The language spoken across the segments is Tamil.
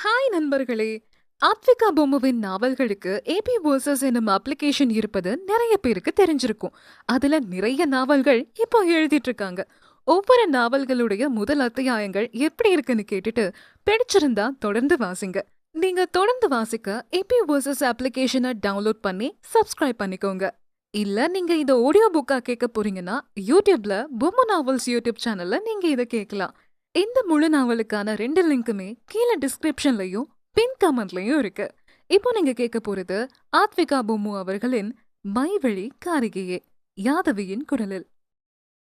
ஹாய் நண்பர்களே. ஆத்விகா பொம்முவின் நாவல்களுக்கு ஏபி வேர்சஸ் என்னும் அப்ளிகேஷன் இருப்பது நிறைய பேருக்கு தெரிஞ்சிருக்கும். அதுல நிறைய நாவல்கள் இப்போ எழுதிட்டு இருக்காங்க ஒவ்வொரு நாவல்களுடைய முதல் அத்தியாயங்கள் எப்படி இருக்குன்னு கேட்டுட்டு பிடிச்சிருந்தா தொடர்ந்து வாசிங்க. நீங்க தொடர்ந்து வாசிக்க ஏபி வேர்சஸ் அப்ளிகேஷனை டவுன்லோட் பண்ணி சப்ஸ்கிரைப் பண்ணிக்கோங்க. இல்ல நீங்க இத ஆடியோ புக்கா கேட்க போறீங்கன்னா யூடியூப்ல பொம்மு நாவல்ஸ் யூடியூப் சேனல்ல நீங்க இத கேட்கலாம். இந்த முழு நாவலுக்கான ரெண்டு லிங்க்குமே கீழே டிஸ்கிரிப்ஷன்லையும் பின் கமெண்ட்லையும் இருக்கு. இப்போ நீங்க கேட்க போறது ஆத்விகா பொம்மு அவர்களின் மைவழி காரிகையே யாதவியின் குரலில்.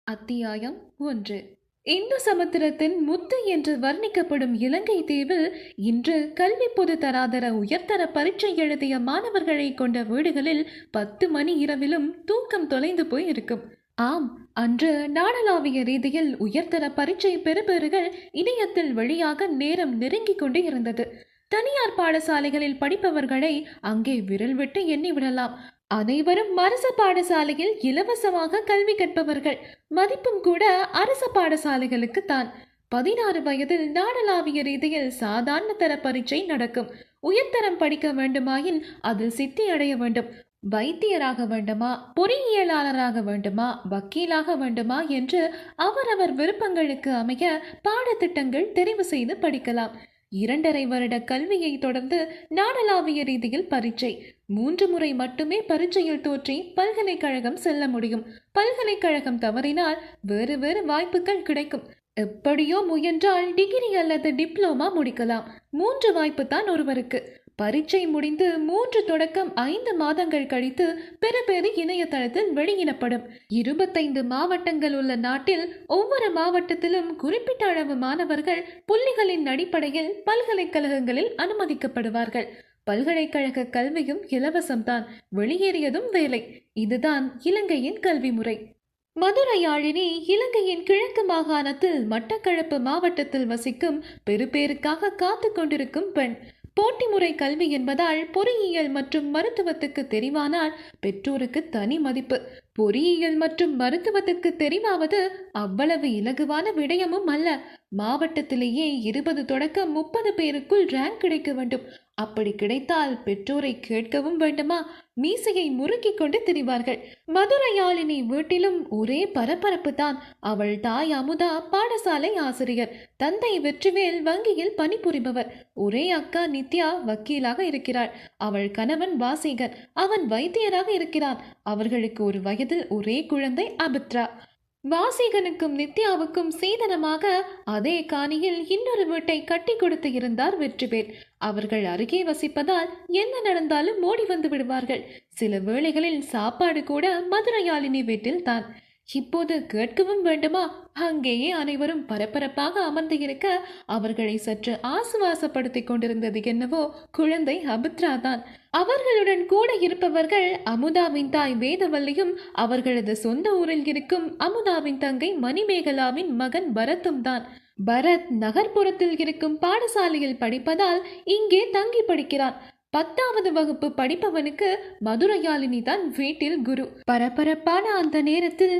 அத்தியாயம் ஒன்று. இந்து சமுத்திரத்தின் முத்து என்று வர்ணிக்கப்படும் இலங்கை தீவில் இன்று கல்வி பொது தராதர உயர்தர பரீட்சை எழுதிய மாணவர்களை கொண்ட வீடுகளில் பத்து மணி இரவிலும் தூக்கம் தொலைந்து போய் இருக்கும் ஆம் அன்று நாடளாவிய ரீதியில் உயர்தர பரீட்சை பெறுபேறுகள் இணையத்தில் வழியாக நேரம் நெருங்கிக் கொண்டே இருந்தது. தனியார் பாடசாலைகளில் படிப்பவர்களை அங்கே விரல் விட்டு எண்ணிவிடலாம் அனைவரும் அரசு பாடசாலையில் இலவசமாக கல்வி கற்பவர்கள். மதிப்பும் கூட அரச பாடசாலைகளுக்கு தான். பதினாறு வயதில் நாடளாவிய ரீதியில் சாதாரண தர பரீட்சை நடக்கும். உயர்தரம் படிக்க வேண்டுமாயின் அதில் சித்தி அடைய வேண்டும். வைத்தியராக வேண்டுமா? பொறியியலாளராக வேண்டுமா? வக்கீலாக வேண்டுமா? என்று அவரவர் விருப்பங்களுக்கு அமைய பாடத்திட்டங்கள் தெரிவு செய்து படிக்கலாம். இரண்டரை வருட கல்வியை தொடர்ந்து நாடளாவிய ரீதியில் பரீட்சை. மூன்று முறை மட்டுமே பரீட்சையில் தோற்றி பல்கலைக்கழகம் செல்ல முடியும். பல்கலைக்கழகம் தவறினால் வேறு வேறு வாய்ப்புகள் கிடைக்கும். எப்படியோ முயன்றால் டிகிரி அல்லது டிப்ளோமா முடிக்கலாம். மூன்று வாய்ப்பு தான் ஒருவருக்கு. பரீட்சை முடிந்து மூன்று தொடக்கம் ஐந்து மாதங்கள் கழித்து பெறுபேறு இணையதளத்தில் வெளியிடப்படும். இருபத்தைந்து மாவட்டங்கள் உள்ள நாட்டில் ஒவ்வொரு மாவட்டத்திலும் குறிப்பிட்ட அளவு மாணவர்கள் புள்ளிகளின் அடிப்படையில் பல்கலைக்கழகங்களில் அனுமதிக்கப்படுவார்கள். பல்கலைக்கழக கல்வியும் இலவசம்தான் வெளியேறியதும் வேலை. இதுதான் இலங்கையின் கல்வி முறை. மதுரையாழினி இலங்கையின் கிழக்கு மாகாணத்தில் மட்டக்களப்பு மாவட்டத்தில் வசிக்கும் பெறுபேறுக்காக காத்து கொண்டிருக்கும் பெண். போட்டி முறை கல்வி என்பதால் பொறியியல் மற்றும் மருத்துவத்துக்கு தெரிவானால் பெற்றோருக்கு தனி மதிப்பு. பொறியியல் மற்றும் மருத்துவத்துக்கு தெரிவாவது அவ்வளவு இலகுவான விடயமும் அல்ல. மாவட்டத்திலேயே இருபது தொடக்கம் முப்பது பேருக்குள் ரேங்க் கிடைக்க வேண்டும். அப்படி கிடைத்தால் பெற்றோரை கேட்கவும் வேண்டுமா? மீசையை முறுக்கிக் கொண்டு திரிவார்கள். மதுரையாளினி வீட்டிலும் ஒரே பரபரப்பு தான் அவள் தாய் அமுதா பாடசாலை ஆசிரியர். தந்தை வெற்றிவேல் வங்கியில் பணிபுரிபவர். ஒரே அக்கா நித்யா வக்கீலாக இருக்கிறாள். அவள் கணவன் வாசிகர். அவன் வைத்தியராக இருக்கிறான். அவர்களுக்கு ஒரு வயதில் ஒரே குழந்தை அபித்ரா. வாசிகனுக்கும் நித்யாவுக்கும் சீதனமாக அதே காணியில் இன்னொரு வீட்டை கட்டி கொடுத்து இருந்தார் வெற்றிவேல். அவர்கள் அருகே வசிப்பதால் என்ன நடந்தாலும் ஓடி வந்து விடுவார்கள். சில வேளைகளில் சாப்பாடு கூட மதுரையாளினி வீட்டில் தான் இப்போது கேட்கவும் வேண்டுமா? அங்கேயே அனைவரும் பரபரப்பாக அமர்ந்து இருக்க அவர்களை சற்று ஆசுவாசப்படுத்திக் கொண்டிருந்தது என்னவோ குழந்தை அபித்ரா தான். அவர்களுடன் கூட இருப்பவர்கள் அமுதாவின் தாய் வேதவல்லியும் அவர்களது சொந்த ஊரில் இருக்கும் அமுதாவின் தங்கை மணிமேகலாவின் மகன் பரத்தும் தான். பரத் நகர்ப்புறத்தில் இருக்கும் பாடசாலையில் படிப்பதால் இங்கே தங்கி படிக்கிறான். பத்தாவது வகுப்பு படிப்பவனுக்கு மதுரையாளினி தான் வீட்டில் குரு. பரபரப்பான அந்த நேரத்தில்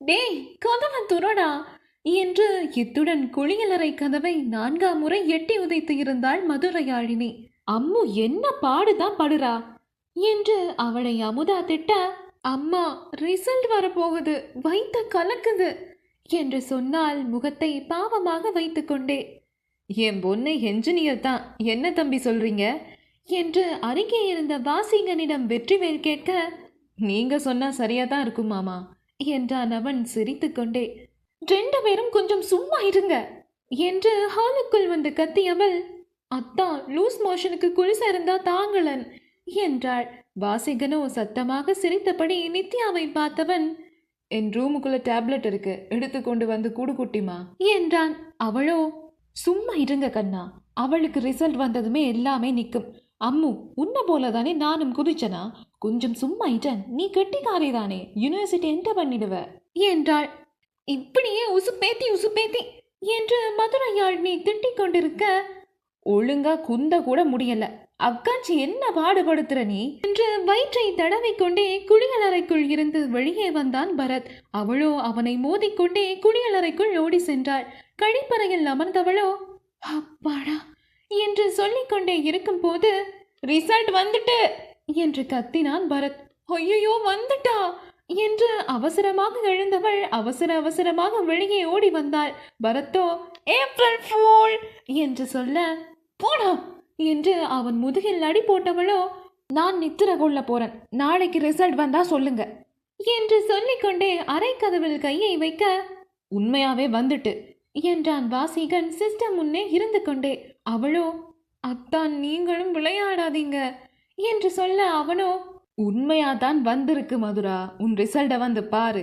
டேய் கதவை துறடா. என்று இத்துடன் குளியலறை கதவை நான்காம் முறை எட்டி உதைத்து இருந்தாள் மதுரையாழினி. அம்மு என்ன பாடுதான் படுறா? என்று அவளை அமுதா திட்ட அம்மா ரிசல்ட் வரப்போகுது. வைத்த கலக்குது. என்று சொன்னால் முகத்தை பாவமாக வைத்துக்கொண்டே என் பொண்ணு என்ஜினியர் தான். என்ன தம்பி சொல்றீங்க? என்று அருகே இருந்த வாசிங்கனிடம் வெற்றிவேல் கேட்க நீங்க சொன்னா சரியா தான் இருக்கும் மாமா. என்றான் அவன் சிரித்துக்கொண்டே ரெண்டு பேரும் கொஞ்சம் சும்மா இருங்க என்று ஹாலுக்குள் வந்து கத்தியவள். அத்தான் லூஸ் மோஷனுக்கு குளிச இருந்தா தாங்களன் என்றாள். வாசிகனோ சத்தமாக சிரித்தபடி நித்யாவை பார்த்தவன். என் ரூமுக்குள்ள டேப்லெட் இருக்கு எடுத்து கொண்டு வந்து கூடு குட்டிமா என்றான். அவளோ சும்மா இருங்க கண்ணா அவளுக்கு ரிசல்ட் வந்ததுமே எல்லாமே நிற்கும் அம்மு உன்னை போல தானே நானும் குதிச்சனா கொஞ்சம் சும்மா இடன் நீ கெட்டிக்காரி தானே யூனிவர்சிட்டி என்டர் பண்ணிடுவ. என்றாள். இப்படியே உசுப்பேத்தி உசுப்பேத்தி என்று மதுரையாள் நீ திட்டிக் கொண்டிருக்க ஒழுங்கா குந்த கூட முடியல. அக்காச்சி என்ன பாடுபடுத்துற நீ? என்று வயிற்றை தடவிக்கொண்டே குளியலறைக்குள் இருந்து வெளியே வந்தான் பரத். அவளோ அவனை மோதிக்கொண்டே குளியலறைக்குள் ஓடி சென்றாள். கழிப்பறையில் அமர்ந்தவளோ அப்பாடா என்று சொல்லிக்கொண்டே இருக்கும்போது ரிசல்ட் வந்துட்டு! என்று கத்தினான் பரத். ஐயோ வந்துட்டா! என்று அவசரமாக எழுந்தவள் அவசர அவசரமாக வெளியே ஓடி வந்தாள். பரத்தோ ஏப்ரல் ஃபூல் என்று சொல்ல போடா! என்று அவன் முதுகில் அடி போட்டவளோ நான் நித்திர கொள்ள போறேன். நாளைக்கு ரிசல்ட் வந்தா சொல்லுங்க. என்று சொல்லிக்கொண்டே அரை கதவில் கையை வைக்க உண்மையாவே வந்துட்டு! என்றான் வாசிகன் சிஸ்டம் முன்னே இருந்து கொண்டே. அவளோ அத்தான் நீங்களும் விளையாடாதீங்க. என்று சொல்ல அவனோ உண்மையாதான் வந்திருக்கு மதுரா உன் ரிசல்ட்டை வந்து பாரு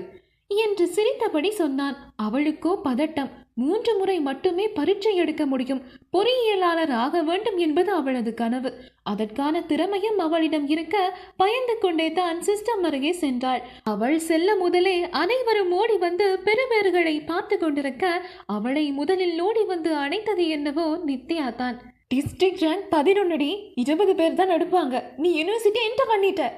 என்று சிரித்தபடி சொன்னான். அவளுக்கோ பதட்டம். மூன்று முறை மட்டுமே பரீட்சை எடுக்க முடியும். பொறியியலாளர் ஆக வேண்டும் என்பது அவளது கனவு. அதற்கான திறமையும் அவளிடம் இருக்க பயந்து கொண்டே தான் சிஸ்டம் அருகே சென்றாள். அவள் செல்ல முதலே அனைவரும் ஓடி வந்து பெருவேறுகளை பார்த்து கொண்டிருக்க அவளை முதலில் ஓடி வந்து அணைத்தது என்னவோ நித்யா தான். டிஸ்ட்ரிக்ட் ரேங்க் பதினொன்னடி. இருபது பேர் தான் எடுப்பாங்க நீ யூனிவர்சிட்டி என்டர் பண்ணிட்ட.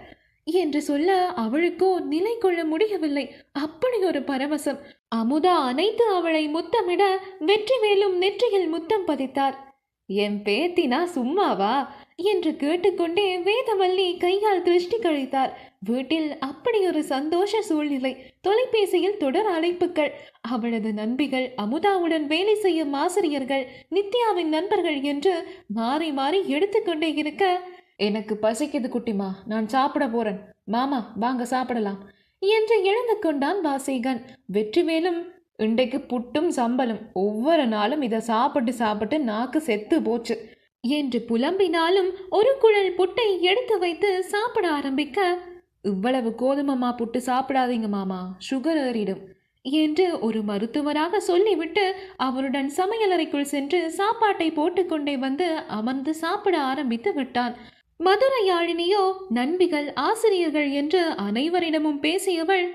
என்று சொல்ல அவளுக்கோ நிலை கொள்ள முடியவில்லை. அப்படி ஒரு பரவசம். அமுதா அனைத்து அவளை முத்தமிட வெற்றிவேலும் நெற்றியில் முத்தம் பதித்தார். என் பேத்தினா சும்மாவா? என்று கேட்டுக்கொண்டே வேதவல்லி கையால் திருஷ்டி கழித்தார். வீட்டில் அப்படி ஒரு சந்தோஷ சூழ்நிலை தொலைபேசியில் தொடர் அழைப்புகள் அவளது நண்பிகள் அமுதாவுடன் வேலை செய்யும் ஆசிரியர்கள் நித்யாவின் நண்பர்கள் என்று மாறி மாறி எடுத்துக்கொண்டே இருக்க எனக்கு பசிக்குது குட்டிமா நான் சாப்பிட போறேன். மாமா வாங்க சாப்பிடலாம். என்று எழுந்து கொண்டான் வாசேகன். வெற்றிவேலும் இன்றைக்கு புட்டும் சம்பளம் ஒவ்வொரு நாளும் இதை சாப்பிட்டு சாப்பிட்டு நாக்கு செத்து போச்சு. என்று புலம்பினாலும் ஒரு குழல் புட்டை எடுத்து வைத்து சாப்பிட ஆரம்பிக்க இவ்வளவு கோதுமமா புட்டு சாப்பிடாதீங்க மாமா சுகர் ஏறிடும் என்று ஒரு மருத்துவராக சொல்லிவிட்டு அவருடன் சமையலறைக்குள் சென்று சாப்பாட்டை போட்டுக்கொண்டே வந்து அமர்ந்து சாப்பிட ஆரம்பித்து விட்டான். மதுரையாழினியோ நண்பிகள் ஆசிரியர்கள் என்று அனைவரிடமும் பேசியவள்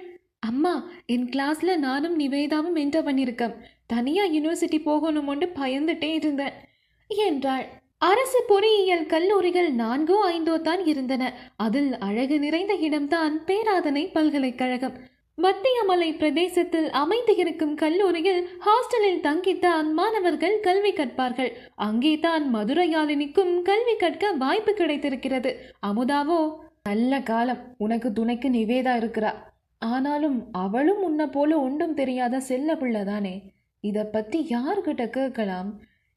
அம்மா என் கிளாஸ்ல நானும் நிவேதாவும் என்டர் பண்ணியிருக்கேன் தனியா யூனிவர்சிட்டி போகணுமோண்டு பயந்துட்டே இருந்தேன் என்றாள். அரசு பொறியியல் கல்லூரிகள் நான்கோ ஐந்தோ தான் இருந்தன. அதில் அழகு நிறைந்த இடம்தான் பேராதனை பல்கலைக்கழகம். மத்திய மலை பிரதேசத்தில் அமைந்து இருக்கும் கல்லூரியில் ஹாஸ்டலில் தங்கித்தான் மாணவர்கள் கல்வி கற்பார்கள். அங்கே தான் மதுரையாளினிக்கும் கல்வி கற்க வாய்ப்பு கிடைத்திருக்கிறது. அமுதாவோ நல்ல காலம். உனக்கு துணைக்கு நிவேதா இருக்கிறா. ஆனாலும் அவளும் உன்னை போல ஒன்றும் தெரியாத செல்ல பிள்ளைதானே. இதை பத்தி யார்கிட்ட கேட்கலாம்?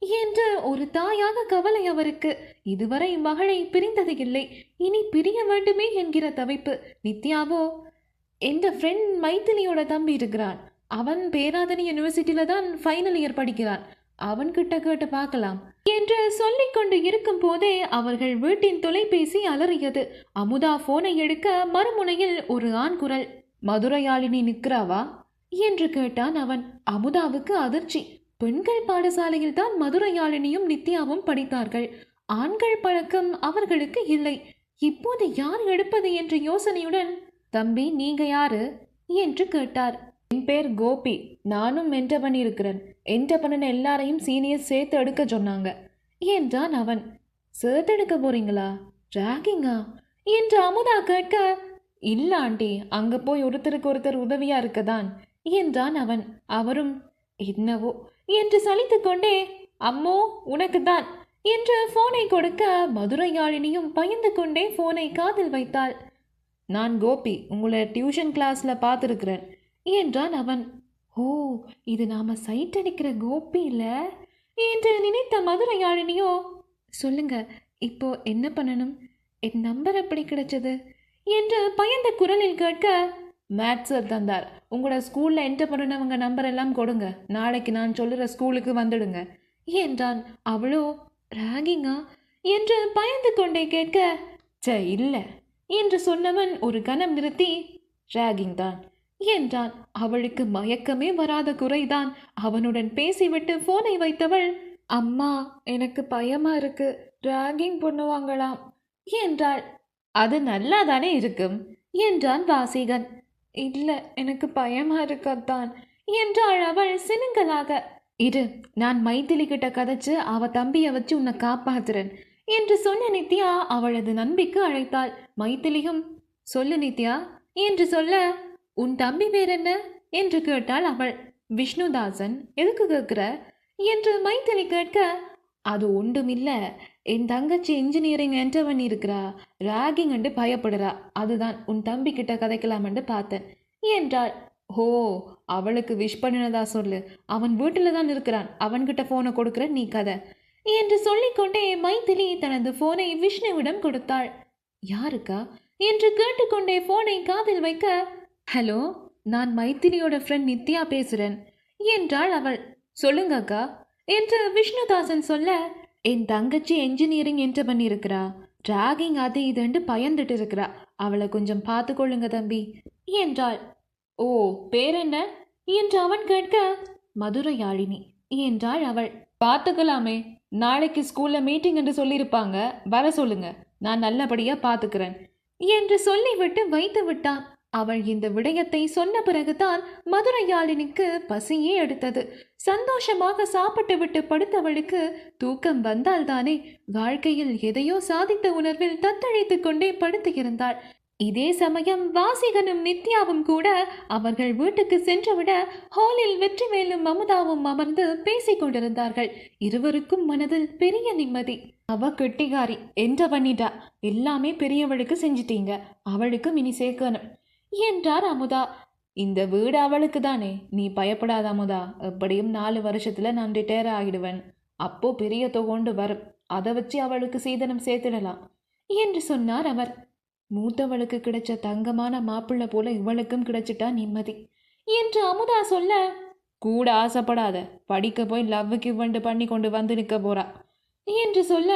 என்று ஒரு தாயாக கவலை அவருக்கு. இதுவரை மகளை பிரிந்தது இல்லை. இனி பிரிய வேண்டுமே என்கிற தவிப்பு. நித்யாவோ எந்த ஃப்ரெண்ட் மைத்திலியோட தம்பி இருக்கிறான். அவன் பேராதனி யூனிவர்சிட்டியில தான் ஃபைனல் இயர் படிக்கிறான். அவன்கிட்ட கேட்டு பார்க்கலாம் என்று சொல்லிக்கொண்டு இருக்கும் போதே அவர்கள் வீட்டின் தொலைபேசி அலறியது. அமுதா போனை எடுக்க மறுமுனையில் ஒரு ஆண் குரல் மதுரையாளினி நிற்கிறாவா? என்று கேட்டான் அவன். அமுதாவுக்கு அதிர்ச்சி. பெண்கள் பாடசாலையில் தான் மதுரையாளினியும் நித்யாவும் படித்தார்கள். ஆண்கள் பழக்கம் அவர்களுக்கு இல்லை. இப்போது யார் எடுப்பது என்ற யோசனையுடன் தம்பி நீங்க யாரு? என்று கேட்டார். என் பேர் கோபி. நானும் மென்ட இருக்கிறேன். என்ட எல்லாரையும் சீனியர் சேர்த்து எடுக்க சொன்னாங்க. என்றான் அவன். சேர்த்து எடுக்க போறீங்களா? ராகிங்கா? என்று அமுதா கேட்க இல்ல ஆண்டி அங்க போய் ஒருத்தருக்கு ஒருத்தர் உதவியா இருக்கதான். என்றான் அவன். அவரும் என்னவோ என்று சலித்து கொண்டே அம்மோ உனக்கு தான் என்று போனை கொடுக்க மதுரையாழினியும் பயந்து கொண்டே போனை காதில் வைத்தாள். நான் கோபி உங்களை டியூஷன் கிளாஸ்ல பார்த்துருக்கிறேன் என்றான் அவன். ஓ இது நாம சைட் அடிக்கிற கோபி இல்ல? என்று நினைத்த மதுரையாழினியோ சொல்லுங்க இப்போ என்ன பண்ணணும்? என் நம்பர் எப்படி கிடைச்சது? என்று பயந்த குரலில் கேட்க மேத்ஸ் சார் தந்தார். உங்களோட ஸ்கூலில் என்டர் பண்ணினவங்க நம்பர் எல்லாம் கொடுங்க. நாளைக்கு நான் சொல்லுற ஸ்கூலுக்கு வந்துடுங்க. என்றான். அவளோ ராகிங்கா? என்று பயந்து கொண்டே கேட்க ச இல்லை என்று சொன்னவன் ஒரு கணம் நிறுத்தி ராகிங் தான் என்றான். அவளுக்கு மயக்கமே வராத குறைதான். அவனுடன் பேசிவிட்டு போனை வைத்தவள் அம்மா எனக்கு பயமா இருக்கு. ராகிங் பண்ணுவாங்களாம். என்றாள். அது நல்லாதானே இருக்கும் என்றான் வாசிகன். இல்லை எனக்கு பயமா இருக்கத்தான். என்றாள் அவள் சினுங்கலாக இரு நான் மைத்திலி கிட்ட கதைச்சு அவ தம்பியை வச்சு உன்னை காப்பாத்துறேன் என்று சொன்ன நித்யா அவளது நம்பிக்கு அழைத்தாள். மைத்திலியும் சொல்லு நித்யா என்று சொல்ல உன் தம்பி பேர் என்ன என்று கேட்டாள் அவள். விஷ்ணுதாசன் எதுக்கு கேட்குற என்று மைத்திலி கேட்க அது ஒன்றுமில்ல. என் தங்கச்சி இன்ஜினியரிங் என்டர் பண்ணியிருக்கிறா ராகிங் என்று பயப்படுறா. அதுதான் உன் தம்பி கிட்ட கதைக்கலாமென்று பார்த்தேன். என்றாள். ஓ அவளுக்கு விஷ் பண்ணினதா சொல்லு. அவன் வீட்டில் தான் இருக்கிறான். அவன்கிட்ட ஃபோனை கொடுக்குற நீ கதை. என்று சொல்லிக்கொண்டே மைத்திலி தனது ஃபோனை விஷ்ணுவிடம் கொடுத்தாள். யாருக்கா? என்று கேட்டுக்கொண்டே ஃபோனை காதில் வைக்க ஹலோ நான் மைத்திலியோட ஃப்ரெண்ட் நித்யா பேசுகிறேன் என்றாள் அவள். சொல்லுங்க அக்கா என்று விஷ்ணுதாசன் சொல்ல என் தங்கச்சி என்ஜினியரிங் என்டர் பண்ணியிருக்கிறா. டிராகிங் அது இதுன்னு பயந்துட்டு இருக்கிறா அவளை கொஞ்சம் பார்த்து கொள்ளுங்க தம்பி. என்றாள். ஓ பேர் என்ன என்று அவன் கேட்க மதுரையாழினி என்றாள் அவள். பார்த்துக்கலாமே. நாளைக்கு ஸ்கூல்ல மீட்டிங் என்று சொல்லியிருப்பாங்க. வர சொல்லுங்க. நான் நல்லபடியா பார்த்துக்கிறேன். என்று சொல்லிவிட்டு வைத்து விட்டான். அவள் இந்த விடயத்தை சொன்ன பிறகுதான் மதுரையாளினிக்கு பசியே எடுத்தது. சந்தோஷமாக சாப்பிட்டு விட்டு படுத்தவளுக்கு தூக்கம் வந்தால்தானே வாழ்க்கையில் எதையோ சாதித்த உணர்வில் தத்தழைத்து கொண்டே படுத்து இருந்தாள். இதே சமயம் வாசிகனும் நித்யாவும் கூட அவர்கள் வீட்டுக்கு சென்றுவிட ஹாலில் வெற்றிவேலும் மமதாவும் அமர்ந்து பேசிக் கொண்டிருந்தார்கள். இருவருக்கும் மனதில் பெரிய நிம்மதி. அவ கெட்டிகாரி என்ற பண்ணிட்டா எல்லாமே பெரியவளுக்கு செஞ்சிட்டீங்க. அவளுக்கும் இனி சேர்க்கணும். என்றார் அமுதா. இந்த வீடு அவளுக்கு தானே நீ பயப்படாத அமுதா. எப்படியும் நாலு வருஷத்துல நான் ரிட்டையர் ஆகிடுவேன். அப்போ பெரிய தொகோண்டு வரும். அதை வச்சு அவளுக்கு சீதனம் சேர்த்திடலாம் என்று சொன்னார் அவர். மூத்தவளுக்கு கிடைச்ச தங்கமான மாப்பிள்ளை போல இவளுக்கும் கிடைச்சிட்டா நிம்மதி என்று அமுதா சொல்ல கூட ஆசைப்படாத. படிக்க போய் லவ்வுக்கு இவண்டு பண்ணி கொண்டு வந்து நிற்க போறா என்று சொல்ல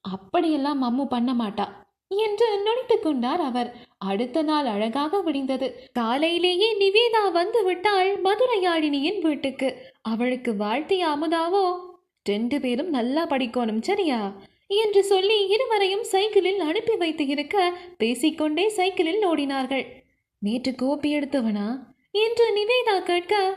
அப்படியெல்லாம் அம்மு பண்ண மாட்டா. என்று நுழைத்துக் கொண்டார் அவர். அடுத்த நாள் அழகாக விடிந்தது. காலையிலேயே நிவேதா வந்து விட்டாள் மதுரையாழினியின் வீட்டுக்கு. அவளுக்கு வாழ்த்திய அமுதாவோ ரெண்டு பேரும் நல்லா படிக்கணும் சரியா? என்று சொல்லி இருவரையும் சைக்கிளில் அனுப்பி வைத்து இருக்க பேசிக்கொண்டே சைக்கிளில் ஓடினார்கள். நேற்று கோப்பி எடுத்தவனா? என்று நிவேதா கேட்க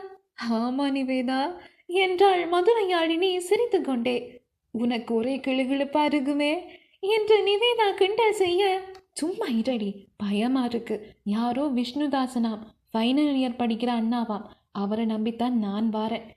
ஆமா நிவேதா என்றாள் மதுரையாழினி சிரித்துக்கொண்டே. உனக்கு ஒரே கிளுகிழுப்பா இருக்குமே என்று நிவேதா கிண்டல் செய்ய சும்மா இரடி பயமா இருக்கு. யாரோ விஷ்ணுதாசனாம் ஃபைனல் இயர் படிக்கிற அண்ணாவாம் அவரை நம்பித்தான் நான் வாரேன்.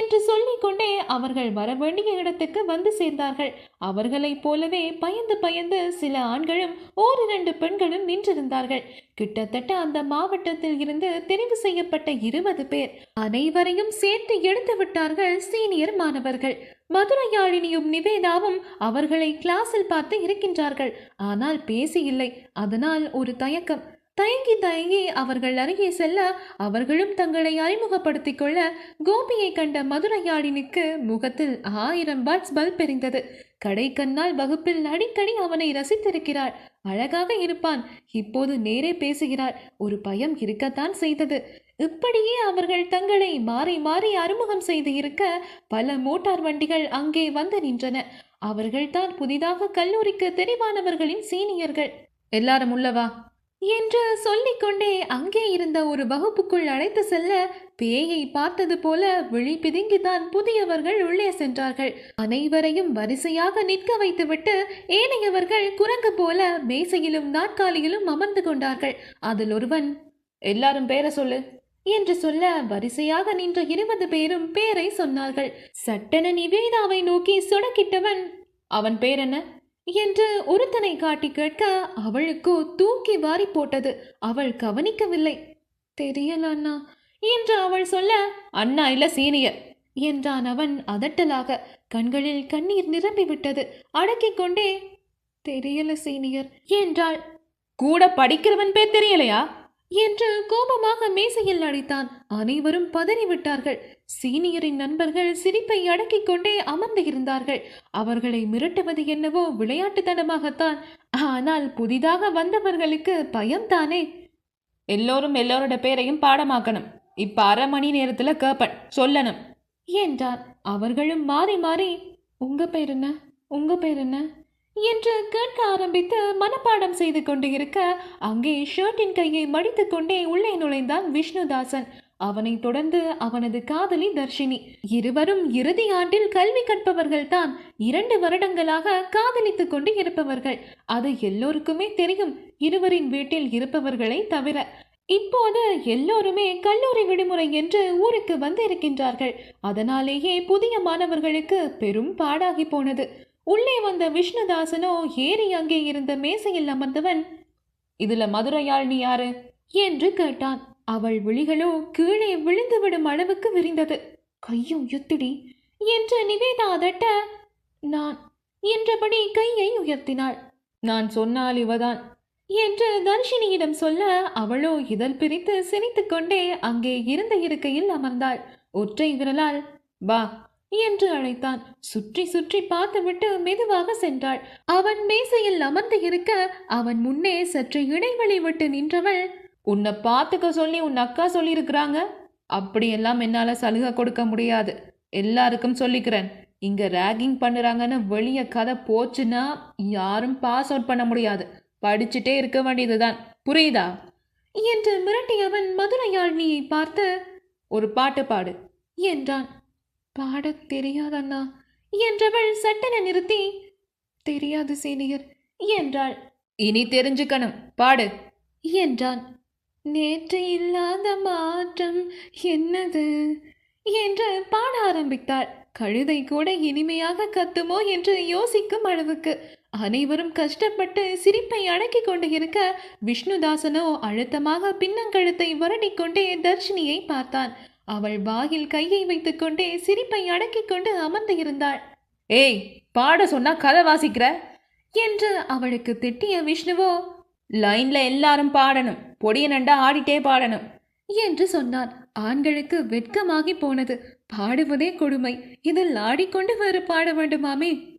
என்று சொல்லிக்கொண்டே அவர்கள் வர வேண்டிய இடத்துக்கு வந்து சேர்ந்தார்கள். அவர்களைப் போலவே பயந்து பயந்து சில ஆண்களும் ஓரிரண்டு பெண்களும் நின்றிருந்தார்கள். கிட்டத்தட்ட அந்த மாவட்டத்தில் இருந்து தெரிவு செய்யப்பட்ட இருபது பேர் அனைவரையும் சேர்த்து எடுத்து விட்டார்கள் சீனியர் மாணவர்கள். மதுரையாழினியும் நிவேதாவும் அவர்களை கிளாஸில் பார்த்து இருக்கின்றார்கள். ஆனால் பேசியில்லை இல்லை. அதனால் ஒரு தயக்கம். தயங்கி தயங்கி அவர்கள் அருகே செல்ல அவர்களும் தங்களை அறிமுகப்படுத்திக் கொள்ள கோபியை கண்ட மதுரையாளினுக்கு முகத்தில் ஆயிரம் வாட்ஸ் பல்ப் எரிந்தது கடைக்கண்ணால் வகுப்பில் அடிக்கடி அவனை ரசித்திருக்கிறாள். அழகாக இருப்பான். இப்போது நேரே பேசுகிறாள். ஒரு பயம் இருக்கத்தான் செய்தது. இப்படியே அவர்கள் தங்களை மாறி மாறி அறிமுகம் செய்து இருக்க பல மோட்டார் வண்டிகள் அங்கே வந்து நின்றன. அவர்கள்தான் புதிதாக கல்லூரிக்கு தெரிவானவர்களின் சீனியர்கள். எல்லாரும் உள்ளவா என்று சொல்லிக்கொண்டே அங்கே இருந்த ஒரு வகுப்புக்குள் அழைத்து செல்ல பேயை பார்த்தது போல விழி பிதுங்கிதான் புதியவர்கள் உள்ளே சென்றார்கள். அனைவரையும் வரிசையாக நிற்க வைத்துவிட்டு ஏனையவர்கள் குரங்கு போல மேசையிலும் நாற்காலியிலும் அமர்ந்து கொண்டார்கள். அதில் ஒருவன் எல்லாரும் பேரை சொல்லு என்று சொல்ல வரிசையாக நின்ற இருபது பேரும் பேரை சொன்னார்கள். சட்டன நிவேதாவை நோக்கி சொடக்கிட்டவன் அவன் பேர் என்ன? என்று ஒருத்தனை காட்டி கேட்க அவளுக்கோ தூக்கி வாரி போட்டது. அவள் கவனிக்கவில்லை. தெரியல அண்ணா. என்று அவள் சொல்ல அண்ணா இல்ல சீனியர் என்றான் அவன் அதட்டலாக. கண்களில் கண்ணீர் நிரம்பி விட்டது அடக்கிக் கொண்டே தெரியல சீனியர். என்றாள். கூட படிக்கிறவன் பேர் தெரியலையா? என்று கோபமாக மேசையில் அடித்தான். அனைவரும் பதறிவிட்டார்கள். சீனியரின் நண்பர்கள் சிரிப்பை அடக்கிக் கொண்டே அமர்ந்து இருந்தார்கள். அவர்களை மிரட்டுவது என்னவோ விளையாட்டுத்தனமாகத்தான். ஆனால் புதிதாக வந்தவர்களுக்கு பயம்தானே? எல்லோரும் எல்லோரோட பேரையும் பாடமாக்கணும். இப்ப அரை மணி நேரத்துல கேப்பன் சொல்லணும். என்றார் அவர்களும் மாறி மாறி உங்க பேர் என்ன? உங்க பேர் என்ன? என்று கேட்க ஆரம்பித்து மனப்பாடம் செய்து கொண்டு இருக்க அங்கே ஷர்ட்டின் கையை மடித்து கொண்டே உள்ளே நுழைந்தான் விஷ்ணுதாசன். அவனைத் தொடர்ந்து அவனது காதலி தர்ஷினி. இருவரும் இறுதி ஆண்டில் கல்வி கற்பவர்கள் தான் இரண்டு வருடங்களாக காதலித்துக் கொண்டு இருப்பவர்கள். அது எல்லோருக்குமே தெரியும். இருவரின் வீட்டில் இருப்பவர்களை தவிர இப்போது எல்லோருமே கல்லூரி விடுமுறை என்று ஊருக்கு வந்து இருக்கின்றார்கள் அதனாலேயே புதிய மாணவர்களுக்கு பெரும் பாடாகி போனது. உள்ளே வந்த விஷ்ணுதாசனோ ஏறி அங்கே இருந்த மேசையில் அமர்ந்தவன் இதுல மதுரையாள் நீ யாரு? என்று கேட்டான். அவள் விழிகளோ கீழே விழுந்துவிடும் அளவுக்கு விரிந்தது. கையும் யுத்திடி! என்று நிவேதா அதட்ட நான் என்றபடி கையை உயர்த்தினாள். நான் சொன்னால் இவதான் என்று தர்ஷினியிடம் சொல்ல அவளோ இதழ் பிரித்து சிரித்துக்கொண்டே அங்கே இருந்த இருக்கையில் அமர்ந்தாள். ஒற்றை விரலால் வா என்று அழைத்தான். சுற்றி சுற்றி பார்த்துவிட்டு மெதுவாக சென்றாள். அவன் மேசையில் அமர்ந்து இருக்க அவன் முன்னே சற்று இடைவெளி விட்டு நின்றவள் உன்னை பார்த்துக்க சொல்லி உன் அக்கா சொல்லியிருக்கிறாங்க. அப்படியெல்லாம் என்னால் சலுகை கொடுக்க முடியாது. எல்லாருக்கும் சொல்லிக்கிறேன். இங்க ரேகிங் பண்ணுறாங்கன்னு வெளிய கதை போச்சுன்னா யாரும் பாஸ் அவுட் பண்ண முடியாது. படிச்சுட்டே இருக்க வேண்டியதுதான். புரியுதா? என்று மிரட்டியவன் மதுரையாழினியை பார்த்து ஒரு பாட்டு பாடு என்றான். பாடத் தெரியாதண்ணா. என்றவள் சட்டென நிறுத்தி தெரியாது சீனியர் என்றாள். இனி தெரிஞ்சுக்கணும். பாடு. என்றான். நேற்று இல்லாத மாற்றம் என்னது? என்று பாட ஆரம்பித்தாள். கழுதை கூட இனிமையாக கத்துமோ? என்று யோசிக்கும் அளவுக்கு. அனைவரும் கஷ்டப்பட்டு சிரிப்பை அடக்கிக் கொண்டு இருக்க விஷ்ணுதாசனோ அழுத்தமாக பின்னங்கழுத்தை வருடிக்கொண்டே தர்ஷினியை பார்த்தான். அவள் வாயில் கையை வைத்துக்கொண்டே சிரிப்பை அடக்கிக் கொண்டு அமர்ந்து இருந்தாள். ஏய் பாட சொன்னா கதை வாசிக்கிற? என்று அவளுக்கு திட்டிய விஷ்ணுவோ லைன்ல எல்லாரும் பாடணும் பொடிய நண்டா ஆடிட்டே பாடணும் என்று சொன்னான் ஆண்களுக்கு வெட்கமாகி போனது. பாடுவதே கொடுமை. இதில் ஆடிக்கொண்டு வேறு பாட வேண்டுமாமே?